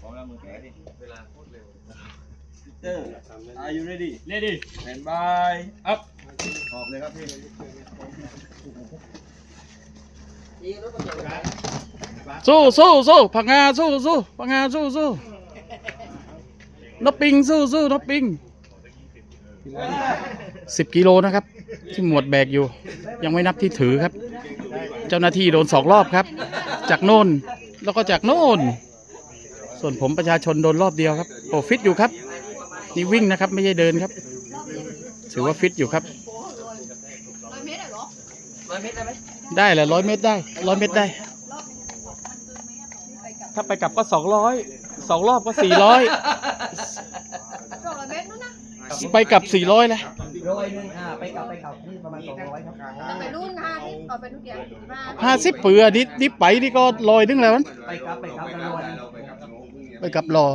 พร้อมแล้วมือแขนดิ เวลาพูดเร็วเตอร์ are you ready ready stand by up ขอบเลยครับพี่สู้สู้สู้พังงาสู้สู้พังงาสู้สู้นกปิงสู้สู้นกปิงสิบกิโลนะครับ ที่หมวดแบกอยู่ ยังไม่นับที่ถือครับ เจ้าหน้าที่โดนสองรอบครับ จากโน่นแล้วก็จากโน่น ส่วนผมประชาชนโดนรอบเดียวครับโอ้ฟิตอยู่ครับ นี่วิ่งนะครับ ไม่ใช่เดินครับ ถือว่าฟิตอยู่ครับร้อยเมตรเหรอร้อยเมตรได้ไหมได้แหละร้อยเมตรได้ร้อยเมตรได้ ถ้าไปกลับก็สองร้อยสองรอบก็สี่ร้อยสองร้อยเมตรนู่นนะไปกลับสี่ร้อยเลยร้อยหนึ่งอ่าไปกลับไปกลับนี่ประมาณสองร้อยครับจะไปนู่นห้าที่เอาไปนู่นเดียวมาห้าสิบเปือนี่นี่ไปนี่ก็ลอยนึงแล้วมันไปกลับไปกลับกันร้อยหนึ่ง ไปกลับรอ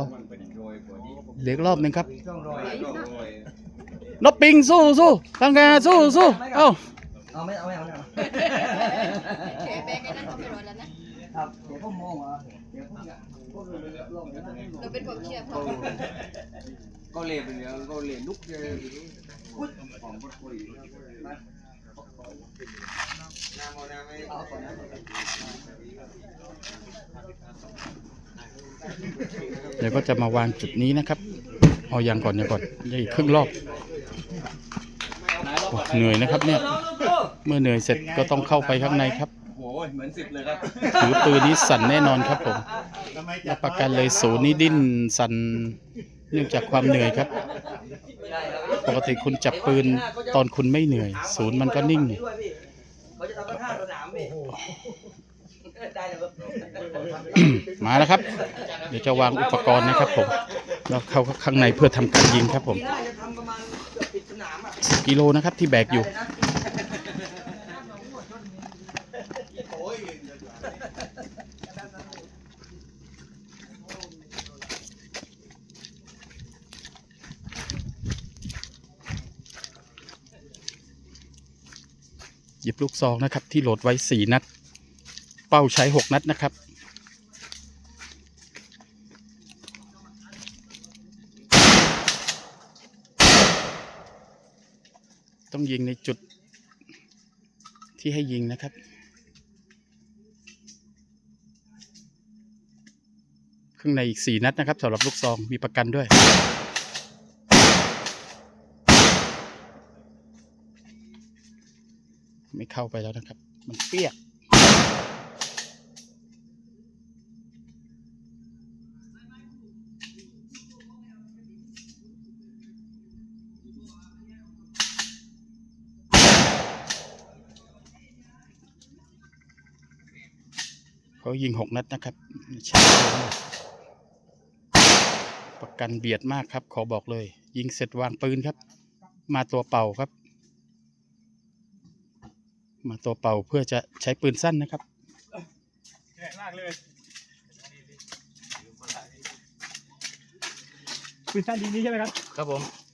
เหลืออกรอบหนึ่งครับช่องร้อยเดี๋ยวอยู่นะนกปิงสู้สู้พังงาสู้สู้เอ้าเอาไม่เอาไม่เอาไม่เอาเฉยเบกนั่นเอาไปรอแล้วนะครับเดี๋ยวผมมองอะเดี๋ยวผมจะผมจะลงนะเราเป็นความเชื่อเขาก็เล่ไปเลยก็เล่ลุกเลยของก็คุยเอาก่อนนะ เดี๋ยวก็จะมาวางจุดนี้นะครับ เอายังก่อนยังก่อนยังอีกครึ่งรอบโอ้เหนื่อยนะครับเนี่ย เมื่อเหนื่อยเสร็จก็ต้องเข้าไปข้างในครับ โอ้ยเหมือนสิบเลยครับถือปืนนี้สั่นแน่นอนครับผมรับประกันเลยศูนย์นี้ดิ้นสั่นเนื่องจากความเหนื่อยครับ ปกติคุณจับปืนตอนคุณไม่เหนื่อย ศูนย์มันก็นิ่งด้วยพี่เขาจะทำกระท่าสนามพี่ได้เลยครับ มาแล้วครับ เดี๋ยวจะวางอุปกรณ์นะครับผมแล้วเข้าข้างในเพื่อทำการยิงครับผม กิโลนะครับที่แบกอยู่ หยิบลูกซองนะครับที่โหลดไว้สี่นัด เป้าใช้หกนัดนะครับ ต้องยิงในจุดที่ให้ยิงนะครับข้างในอีกสี่นัดนะครับสำหรับลูกซองมีประกันด้วยไม่เข้าไปแล้วนะครับ มันเปียก เขายิงหกนัดนะครับใช่ประกันเบียดมากครับ ขอบอกเลย ยิงเสร็จวางปืนครับ มาตัวเป่าครับ มาตัวเป่าเพื่อจะใช้ปืนสั้นนะครับแข็งมากเลยปืนสั้นยิงนี้ใช่ไหมครับ ครับผม